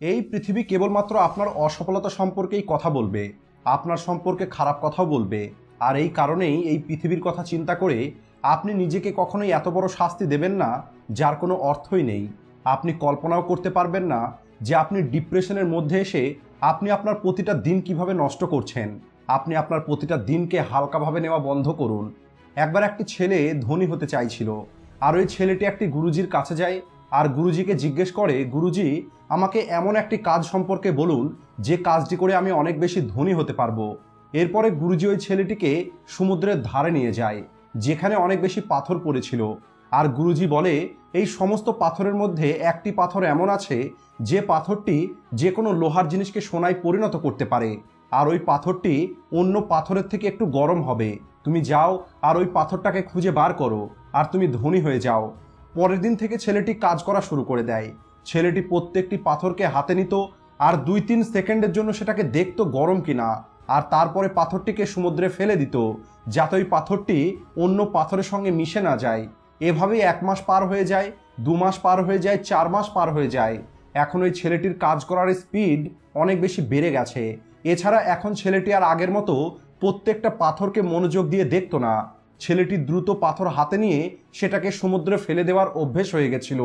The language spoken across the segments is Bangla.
এই পৃথিবী কেবলমাত্র আপনার অসফলতা সম্পর্কেই কথা বলবে, আপনার সম্পর্কে খারাপ কথাও বলবে, আর এই কারণেই এই পৃথিবীর কথা চিন্তা করে আপনি নিজেকে কখনোই এত বড় শাস্তি দেবেন না, যার কোনো অর্থই নেই। আপনি কল্পনাও করতে পারবেন না যে আপনি ডিপ্রেশনের মধ্যে এসে আপনি আপনার প্রতিটা দিন কীভাবে নষ্ট করছেন। আপনি আপনার প্রতিটা দিনকে হালকাভাবে নেওয়া বন্ধ করুন। একবার একটি ছেলে ধনী হতে চাইছিল, আর ওই ছেলেটি একটি গুরুজির কাছে যায় আর গুরুজিকে জিজ্ঞেস করে, গুরুজি, আমাকে এমন একটি কাজ সম্পর্কে বলুন, যে কাজটি করে আমি অনেক বেশি ধনী হতে পারব। এরপরে গুরুজি ওই ছেলেটিকে সমুদ্রের ধারে নিয়ে যায়, যেখানে অনেক বেশি পাথর পড়েছিল। আর গুরুজি বলে, এই সমস্ত পাথরের মধ্যে একটি পাথর এমন আছে, যে পাথরটি যে কোনো লোহার জিনিসকে সোনায় পরিণত করতে পারে। আর ওই পাথরটি অন্য পাথরের থেকে একটু গরম হবে। তুমি যাও আর ওই পাথরটাকে খুঁজে বার করো, আর তুমি ধনী হয়ে যাও। পরের দিন থেকে ছেলেটি কাজ করা শুরু করে দেয়। ছেলেটি প্রত্যেকটি পাথরকে হাতে নিত আর দুই তিন সেকেন্ডের জন্য সেটাকে দেখতো গরম কিনা আর তারপরে পাথরটিকে সমুদ্রে ফেলে দিত যাতে ওই পাথরটি অন্য পাথরের সঙ্গে মিশে না যায়। এভাবেই এক মাস পার হয়ে যায়, দু মাস পার হয়ে যায়, চার মাস পার হয়ে যায়। এখন ওই ছেলেটির কাজ করার স্পিড অনেক বেশি বেড়ে গেছে। এছাড়া এখন ছেলেটি আর আগের মতো প্রত্যেকটা পাথরকে মনোযোগ দিয়ে দেখতো না। ছেলেটি দ্রুত পাথর হাতে নিয়ে সেটাকে সমুদ্রে ফেলে দেওয়ার অভ্যেস হয়ে গেছিল।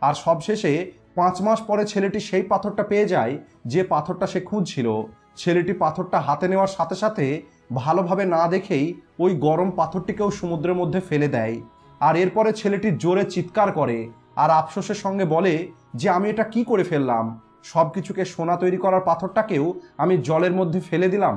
আর সবশেষে পাঁচ মাস পরে ছেলেটি সেই পাথরটা পেয়ে যায় যে পাথরটা সে খুঁজছিল। ছেলেটি পাথরটা হাতে নেওয়ার সাথে সাথে ভালোভাবে না দেখেই ওই গরম পাথরটিকেও সমুদ্রের মধ্যে ফেলে দেয়। আর এরপরে ছেলেটি জোরে চিৎকার করে আর আফসোসের সঙ্গে বলে যে, আমি এটা কি করে ফেললাম? সব কিছুকে সোনা তৈরি করার পাথরটাকেও আমি জলের মধ্যে ফেলে দিলাম?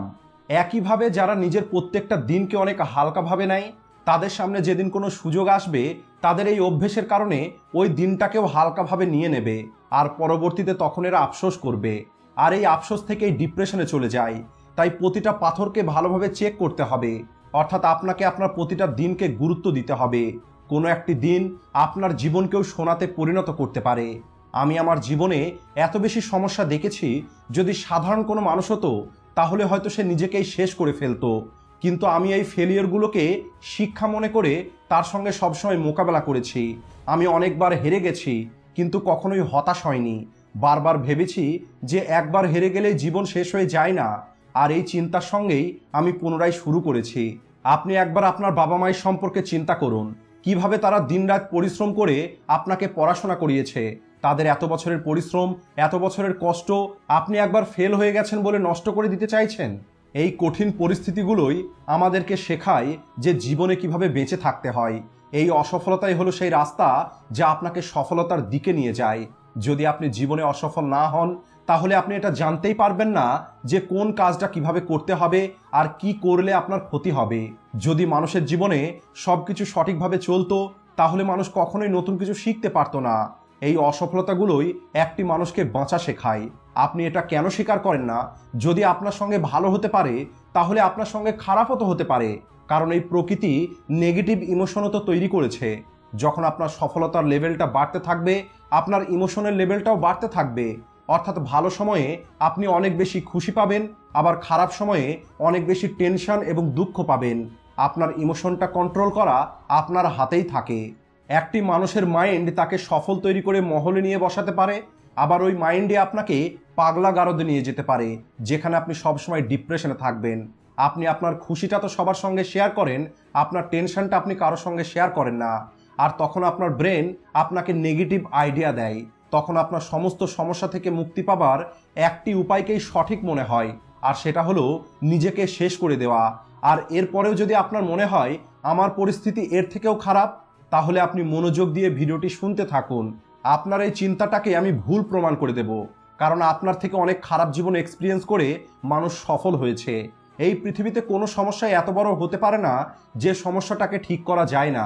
একইভাবে যারা নিজের প্রত্যেকটা দিনকে অনেক হালকাভাবে নেয়, তাদের সামনে যেদিন কোনো সুযোগ আসবে, তাদের এই অভ্যেসের কারণে ওই দিনটাকেও হালকাভাবে নিয়ে নেবে, আর পরবর্তীতে তখন এরা আফসোস করবে। আর এই আফসোস থেকেই ডিপ্রেশনে চলে যায়। তাই প্রতিটা পাথরকে ভালোভাবে চেক করতে হবে। অর্থাৎ আপনাকে আপনার প্রতিটা দিনকে গুরুত্ব দিতে হবে। কোনো একটি দিন আপনার জীবনকেও সোনাতে পরিণত করতে পারে। আমি আমার জীবনে এত বেশি সমস্যা দেখেছি, যদি সাধারণ কোনো মানুষ হতো তাহলে হয়তো সে নিজেকেই শেষ করে ফেলতো। কিন্তু আমি এই ফেলিয়রগুলোকে শিক্ষা মনে করে তার সঙ্গে সবসময় মোকাবেলা করেছি। আমি অনেকবার হেরে গেছি, কিন্তু কখনোই হতাশ হয়নি। বারবার ভেবেছি যে একবার হেরে গেলে জীবন শেষ হয়ে যায় না। আর এই চিন্তার সঙ্গেই আমি পুনরায় শুরু করেছি। আপনি একবার আপনার বাবা মায়ের সম্পর্কে চিন্তা করুন। কীভাবে তারা দিনরাত পরিশ্রম করে আপনাকে পড়াশোনা করিয়েছে? তাদের এত বছরের পরিশ্রম, এত বছরের কষ্ট, আপনি একবার ফেল হয়ে গেছেন বলে নষ্ট করে দিতে চাইছেন? এই কঠিন পরিস্থিতিগুলোই আমাদেরকে শেখায় যে জীবনে কীভাবে বেঁচে থাকতে হয়। এই অসফলতাই হলো সেই রাস্তা যা আপনাকে সফলতার দিকে নিয়ে যায়। যদি আপনি জীবনে অসফল না হন, তাহলে আপনি এটা জানতেই পারবেন না যে কোন কাজটা কীভাবে করতে হবে আর কি করলে আপনার ক্ষতি হবে। যদি মানুষের জীবনে সব কিছু সঠিকভাবে চলতো, তাহলে মানুষ কখনোই নতুন কিছু শিখতে পারতো না। এই অসফলতাগুলোই একটি মানুষকে বাঁচা শেখায়। আপনি এটা কেন স্বীকার করেন না? যদি আপনার সঙ্গে ভালো হতে পারে, তাহলে আপনার সঙ্গে খারাপও তো হতে পারে। কারণ এই প্রকৃতি নেগেটিভ ইমোশনও তো তৈরি করেছে। যখন আপনার সফলতার লেভেলটা বাড়তে থাকবে, আপনার ইমোশনের লেভেলটাও বাড়তে থাকবে। অর্থাৎ ভালো সময়ে আপনি অনেক বেশি খুশি পাবেন, আবার খারাপ সময়ে অনেক বেশি টেনশন এবং দুঃখ পাবেন। আপনার ইমোশনটা কন্ট্রোল করা আপনার হাতেই থাকে। একটি মানুষের মাইন্ড তাকে সফল তৈরি করে মহলে নিয়ে বসাতে পারে, আবার ওই মাইন্ডে আপনাকে পাগলা গারদে নিয়ে যেতে পারে, যেখানে আপনি সবসময় ডিপ্রেশনে থাকবেন। আপনি আপনার খুশিটা তো সবার সঙ্গে শেয়ার করেন, আপনার টেনশনটা আপনি কারোর সঙ্গে শেয়ার করেন না। আর তখন আপনার ব্রেন আপনাকে নেগেটিভ আইডিয়া দেয়। তখন আপনার সমস্ত সমস্যা থেকে মুক্তি পাবার একটি উপায়কেই সঠিক মনে হয়, আর সেটা হলো নিজেকে শেষ করে দেওয়া। আর এরপরেও যদি আপনার মনে হয়, আমার পরিস্থিতি এর থেকেও খারাপ তাহলে আপনি মনোযোগ দিয়ে ভিডিওটি শুনতে থাকুন। আপনার এই চিন্তাটাকে আমি ভুল প্রমাণ করে দেব, কারণ আপনার থেকে অনেক খারাপ জীবন এক্সপিরিয়েন্স করে মানুষ সফল হয়েছে। এই পৃথিবীতে কোনো সমস্যাই এত বড় হতে পারে না যে সমস্যাটাকে ঠিক করা যায় না।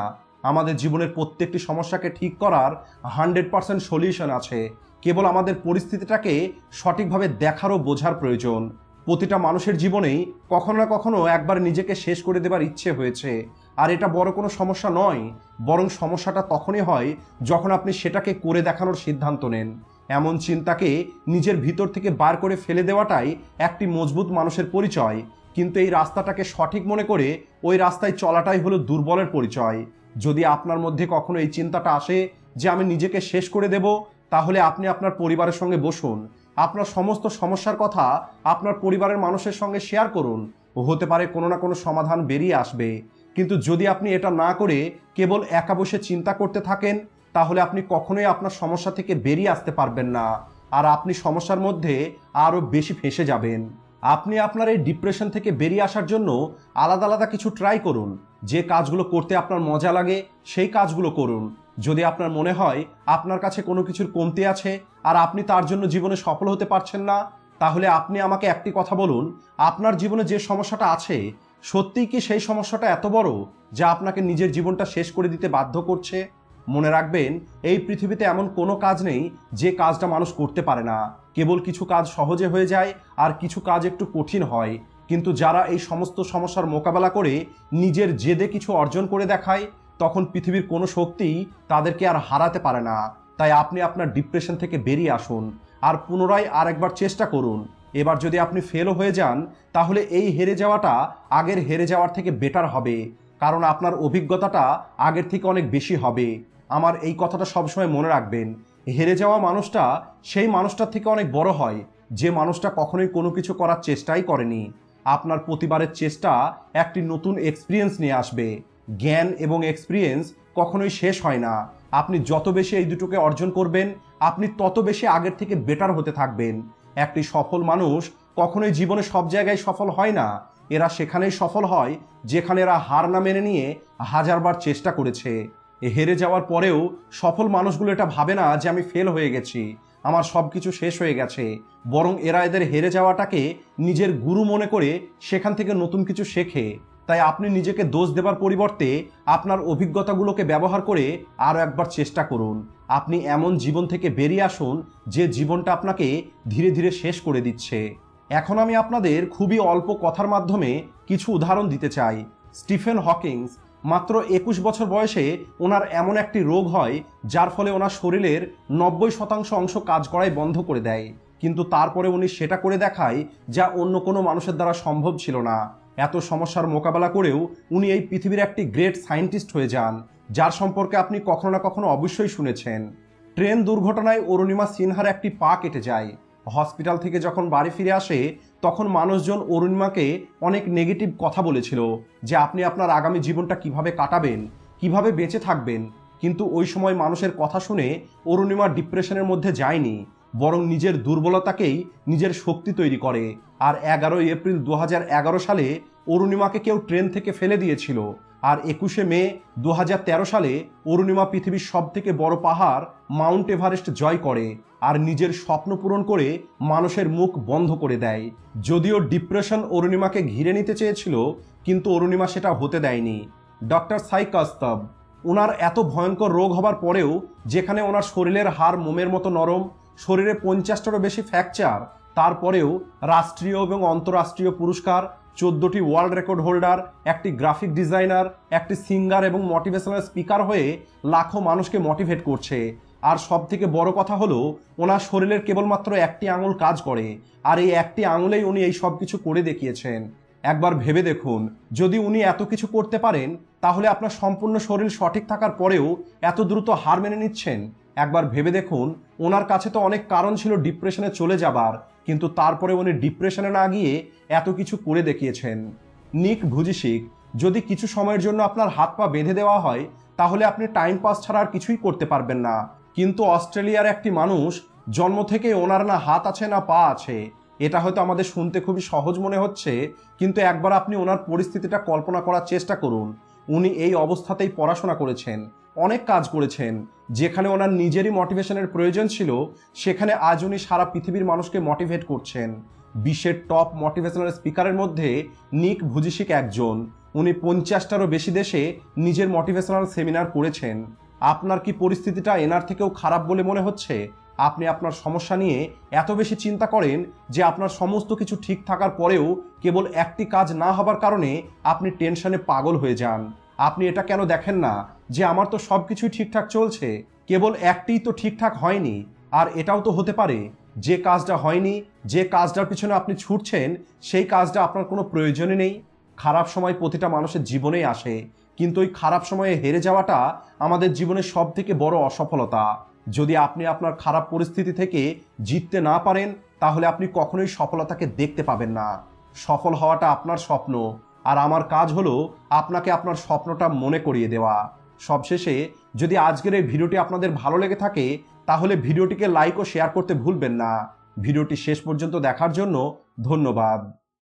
আমাদের জীবনের প্রত্যেকটি সমস্যাকে ঠিক করার হান্ড্রেড পার্সেন্ট সলিউশন আছে। কেবল আমাদের পরিস্থিতিটাকে সঠিকভাবে দেখার ও বোঝার প্রয়োজন। প্রতিটা মানুষের জীবনেই কখনো না কখনো একবার নিজেকে শেষ করে দেবার ইচ্ছে হয়েছে। আর এটা বড় কোনো সমস্যা নয়, বরং সমস্যাটা তখনই হয় যখন আপনি সেটাকে করে দেখানোর সিদ্ধান্ত নেন। এমন চিন্তাকে নিজের ভিতর থেকে বার করে ফেলে দেওয়াটাই একটি মজবুত মানুষের পরিচয়, কিন্তু এই রাস্তাটাকে সঠিক মনে করে ওই রাস্তায় চলাটাই হলো দুর্বলের পরিচয়। যদি আপনার মধ্যে কখনো এই চিন্তাটা আসে যে আমি নিজেকে শেষ করে দেব, তাহলে আপনি আপনার পরিবারের সঙ্গে বসুন। আপনার সমস্ত সমস্যার কথা আপনার পরিবারের মানুষের সঙ্গে শেয়ার করুন। হতে পারে কোনো না কোনো সমাধান বেরিয়ে আসবে। কিন্তু যদি আপনি এটা না করে কেবল একা বসে চিন্তা করতে থাকেন, তাহলে আপনি কখনোই আপনার সমস্যা থেকে বেরিয়ে আসতে পারবেন না। আর আপনি সমস্যার মধ্যে আরও বেশি ফেঁসে যাবেন। আপনি আপনার এই ডিপ্রেশন থেকে বেরিয়ে আসার জন্য আলাদা আলাদা কিছু ট্রাই করুন। যে কাজগুলো করতে আপনার মজা লাগে, সেই কাজগুলো করুন। যদি আপনার মনে হয় আপনার কাছে কোনো কিছুর কমতি আছে আর আপনি তার জন্য জীবনে সফল হতে পারছেন না, তাহলে আপনি আমাকে একটি কথা বলুন। আপনার জীবনে যে সমস্যাটা আছে সত্যিই কি সেই সমস্যাটা এত বড় যা আপনাকে নিজের জীবনটা শেষ করে দিতে বাধ্য করছে? মনে রাখবেন, এই পৃথিবীতে এমন কোনো কাজ নেই যে কাজটা মানুষ করতে পারে না। কেবল কিছু কাজ সহজে হয়ে যায় আর কিছু কাজ একটু কঠিন হয়। কিন্তু যারা এই সমস্ত সমস্যার মোকাবেলা করে নিজের জেদে কিছু অর্জন করে দেখায়, তখন পৃথিবীর কোনো শক্তি তাদেরকে আর হারাতে পারে না। তাই আপনি আপনার ডিপ্রেশন থেকে বেরিয়ে আসুন আর পুনরায় আর একবার চেষ্টা করুন। এবার যদি আপনি ফেলও হয়ে যান, তাহলে এই হেরে যাওয়াটা আগের হেরে যাওয়ার থেকে বেটার হবে। কারণ আপনার অভিজ্ঞতাটা আগের থেকে অনেক বেশি হবে। আমার এই কথাটা সবসময় মনে রাখবেন। হেরে যাওয়া মানুষটা সেই মানুষটার থেকে অনেক বড় হয়, যে মানুষটা কখনোই কোনো কিছু করার চেষ্টাই করেনি। আপনার প্রতিবারের চেষ্টা একটি নতুন এক্সপিরিয়েন্স নিয়ে আসবে। জ্ঞান এবং এক্সপিরিয়েন্স কখনোই শেষ হয় না। আপনি যত বেশি এই দুটোকে অর্জন করবেন, আপনি তত বেশি আগের থেকে বেটার হতে থাকবেন। একটি সফল মানুষ কখনোই জীবনে সব জায়গায় সফল হয় না। এরা সেখানেই সফল হয়, যেখানে এরা হার না মেনে নিয়ে হাজারবার চেষ্টা করেছে। হেরে যাওয়ার পরেও সফল মানুষগুলো এটা ভাবে না যে আমি ফেল হয়ে গেছি, আমার সব কিছু শেষ হয়ে গেছে। বরং এরা এদের হেরে যাওয়াটাকে নিজের গুরু মনে করে সেখান থেকে নতুন কিছু শেখে। তাই আপনি নিজেকে দোষ দেবার পরিবর্তে আপনার অভিজ্ঞতাগুলোকে ব্যবহার করে আরও একবার চেষ্টা করুন। আপনি এমন জীবন থেকে বেরিয়ে আসুন, যে জীবনটা আপনাকে ধীরে ধীরে শেষ করে দিচ্ছে। এখন আমি আপনাদের খুবই অল্প কথার মাধ্যমে কিছু উদাহরণ দিতে চাই। স্টিফেন হকিংস মাত্র একুশ বছর বয়সে ওনার এমন একটি রোগ হয়, যার ফলে ওনার শরীরের নব্বই শতাংশ অংশ কাজ করাই বন্ধ করে দেয়। কিন্তু তারপরে উনি সেটা করে দেখায়, যা অন্য কোনো মানুষের দ্বারা সম্ভব ছিল না। এত সমস্যার মোকাবেলা করেও উনি এই পৃথিবীর একটি গ্রেট সায়েন্টিস্ট হয়ে যান, যার সম্পর্কে আপনি কখনো না কখনো অবশ্যই শুনেছেন। ট্রেন দুর্ঘটনায় অরুণিমা সিনহার একটি পা কেটে যায়। হসপিটাল থেকে যখন বাড়ি ফিরে আসে, তখন মানুষজন অরুণিমাকে অনেক নেগেটিভ কথা বলেছিল, যে আপনি আপনার আগামী জীবনটা কীভাবে কাটাবেন, কীভাবে বেঁচে থাকবেন। কিন্তু ওই সময় মানুষের কথা শুনে অরুণিমা ডিপ্রেশনের মধ্যে যায়নি। বরং নিজের দুর্বলতাকেই নিজের শক্তি তৈরি করে। আর এগারোই এপ্রিল দু হাজার এগারো সালে অরুণিমাকে কেউ ট্রেন থেকে ফেলে দিয়েছিল। আর একুশে মে দু হাজার তেরো সালে অরুণিমা পৃথিবীর সব থেকে বড় পাহাড় মাউন্ট এভারেস্ট জয় করে আর নিজের স্বপ্ন পূরণ করে মানুষের মুখ বন্ধ করে দেয়। যদিও ডিপ্রেশন অরুণিমাকে ঘিরে নিতে চেয়েছিল, কিন্তু অরুণিমা সেটা হতে দেয়নি। ডক্টর সাই কাস্তব ওনার এত ভয়ঙ্কর রোগ হবার পরেও যেখানে ওনার শরীরের হাড় মোমের মতো নরম শরীরে পঞ্চাশটারও বেশি ফ্র্যাকচার তারপরেও রাষ্ট্রীয় এবং আন্তঃরাষ্ট্রীয় পুরস্কার, চোদ্দোটি ওয়ার্ল্ড রেকর্ড হোল্ডার একটি গ্রাফিক ডিজাইনার একটি সিঙ্গার এবং মোটিভেশনাল স্পিকার হয়ে লাখো মানুষকে মোটিভেট করছে। আর সব থেকে বড় কথা হলো, ওনার শরীরের কেবলমাত্র একটি আঙুল কাজ করে, আর এই একটি আঙুলেই উনি এই সব কিছু করে দেখিয়েছেন। একবার ভেবে দেখুন, যদি উনি এত কিছু করতে পারেন, তাহলে আপনার সম্পূর্ণ শরীর সঠিক থাকার পরেও এত দ্রুত হার মেনে নিচ্ছেন? একবার ভেবে দেখুন, ওনার কাছে তো অনেক কারণ ছিল ডিপ্রেশনে চলে যাবার, কিন্তু তারপরে উনি ডিপ্রেশনে না গিয়ে এত কিছু করে দেখিয়েছেন। নিক ভুজিসিক যদি কিছু সময়ের জন্য আপনার হাত পা বেঁধে দেওয়া হয়, তাহলে আপনি টাইম পাস ছাড়া আর কিছুই করতে পারবেন না। কিন্তু অস্ট্রেলিয়ার একটি মানুষ, জন্ম থেকে ওনার না হাত আছে, না পা আছে, এটা হয়তো আমাদের শুনতে খুবই সহজ মনে হচ্ছে, কিন্তু একবার আপনি ওনার পরিস্থিতিটা কল্পনা করার চেষ্টা করুন। উনি এই অবস্থাতেই পড়াশোনা করেছেন। অনেক কাজ করেছেন। যেখানে ওনার নিজেরই মোটিভেশনের প্রয়োজন ছিল, সেখানে আজ উনি সারা পৃথিবীর মানুষকে মোটিভেট করছেন। বিশ্বের টপ মোটিভেশনাল স্পিকারের মধ্যে নিক ভুজিসিক একজন। উনি পঞ্চাশটারও বেশি দেশে নিজের মোটিভেশনাল সেমিনার করেছেন। আপনার কি পরিস্থিতিটা এনার থেকেও খারাপ বলে মনে হচ্ছে? আপনি আপনার সমস্যা নিয়ে এত বেশি চিন্তা করেন যে আপনার সমস্ত কিছু ঠিক থাকার পরেও কেবল একটি কাজ না হবার কারণে আপনি টেনশনে পাগল হয়ে যান। আপনি এটা কেন দেখেন না? যে আমার তো সব কিছুই ঠিকঠাক চলছে, কেবল একটিই তো ঠিকঠাক হয়নি, আর এটাও তো হতে পারে, যে কাজটা হয়নি, যে কাজটার পিছনে আপনি ছুটছেন, সেই কাজটা আপনার কোনো প্রয়োজনই নেই। খারাপ সময় প্রতিটা মানুষের জীবনেই আসে, কিন্তু ওই খারাপ সময়ে হেরে যাওয়াটা আমাদের জীবনের সব থেকে বড় অসফলতা। যদি আপনি আপনার খারাপ পরিস্থিতি থেকে জিততে না পারেন, তাহলে আপনি কখনোই সফলতাকে দেখতে পাবেন না। সফল হওয়াটা আপনার স্বপ্ন, আর আমার কাজ হলো আপনাকে আপনার স্বপ্নটা মনে করিয়ে দেওয়া। সবশেষে যদি আজকের এই ভিডিওটি আপনাদের ভালো লেগে থাকে, তাহলে ভিডিওটিকে লাইক ও শেয়ার করতে ভুলবেন না। ভিডিওটি শেষ পর্যন্ত দেখার জন্য ধন্যবাদ।